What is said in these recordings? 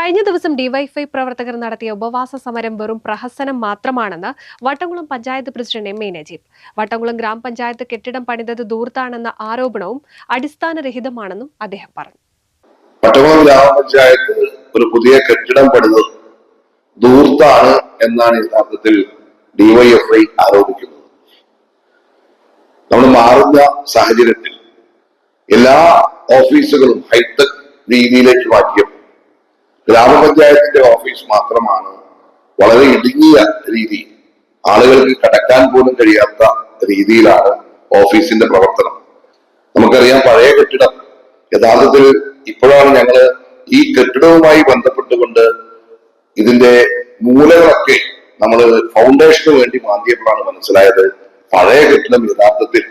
കഴിഞ്ഞ ദിവസം ഡിവൈഫൈ പ്രവർത്തകർ നടത്തിയ ഉപവാസ സമരം വെറും പ്രഹസനം മാത്രമാണെന്ന് Vattamkulam panchayat president M A Najeeb. Vattamkulam ഗ്രാമപഞ്ചായത്ത് കെട്ടിടം പണിതത് ദൂർത്താണെന്ന ആരോപണവും അടിസ്ഥാനരഹിതമാണെന്നും അദ്ദേഹം പറഞ്ഞു. വട്ടംകുളം ഗ്രാമപഞ്ചായത്ത് ഒരു പുതിയ കെട്ടിടം പണിതത് ദൂർത്താണ് എന്നാണ് യഥാർത്ഥത്തിൽ ഡിവൈഎഫ്ഐ ആരോപിക്കുന്നത്. നമ്മൾ മാറുന്ന സാഹചര്യത്തിൽ എല്ലാ ഓഫീസുകളും ഹൈടെക് രീതിയിലേക്ക് മാറ്റിയപ്പോൾ ഗ്രാമപഞ്ചായത്തിന്റെ ഓഫീസ് മാത്രമാണ് വളരെ ഇടുങ്ങിയ രീതി. ആളുകൾക്ക് കടക്കാൻ പോലും കഴിയാത്ത രീതിയിലാണ് ഓഫീസിന്റെ പ്രവർത്തനം. നമുക്കറിയാം പഴയ കെട്ടിടം. യഥാർത്ഥത്തിൽ ഇപ്പോഴാണ് ഞങ്ങൾ ഈ കെട്ടിടവുമായി ബന്ധപ്പെട്ടുകൊണ്ട് ഇതിന്റെ മൂലകളൊക്കെ നമ്മൾ ഫൗണ്ടേഷന് വേണ്ടി മാന്തിയപ്പോഴാണ് മനസ്സിലായത് പഴയ കെട്ടിടം യഥാർത്ഥത്തിൽ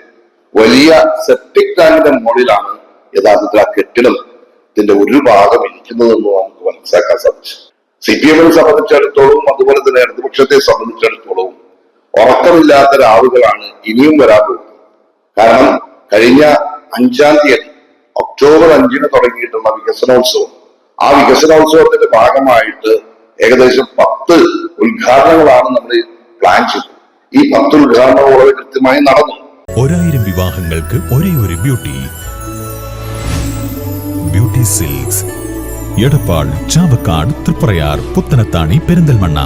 വലിയ സെപ്റ്റിക് ടാങ്കിന്റെ മുകളിലാണ് യഥാർത്ഥത്തിൽ ആ കെട്ടിടം. ഇതിന്റെ ഒരു ഭാഗം ഇരിക്കുന്നതെന്ന് നമുക്ക് മനസ്സിലാക്കാൻ സാധിച്ചു. സി പി എമ്മിനെ സംബന്ധിച്ചിടത്തോളം അതുപോലെ തന്നെ ഇടതുപക്ഷത്തെ സംബന്ധിച്ചിടത്തോളവും ഉറക്കമില്ലാത്ത ഒരാളുകളാണ് ഇനിയും വരാൻ പോകുന്നത് കാരണം കഴിഞ്ഞ അഞ്ചാം തീയതി ഒക്ടോബർ അഞ്ചിന് തുടങ്ങിയിട്ടുള്ള വികസനോത്സവം. ആ വികസനോത്സവത്തിന്റെ ഭാഗമായിട്ട് ഏകദേശം പത്ത് ഉദ്ഘാടനങ്ങളാണ് നമ്മൾ പ്ലാൻ ചെയ്തത്. ഈ പത്ത് ഉദ്ഘാടനങ്ങൾ വളരെ കൃത്യമായി നടന്നു. ഒരായിരം വിവാഹങ്ങൾക്ക് ഒരേ ഒരു beauty. beauty silks Edappal Chavakkad Triprayar Puthanathani Perinthalmanna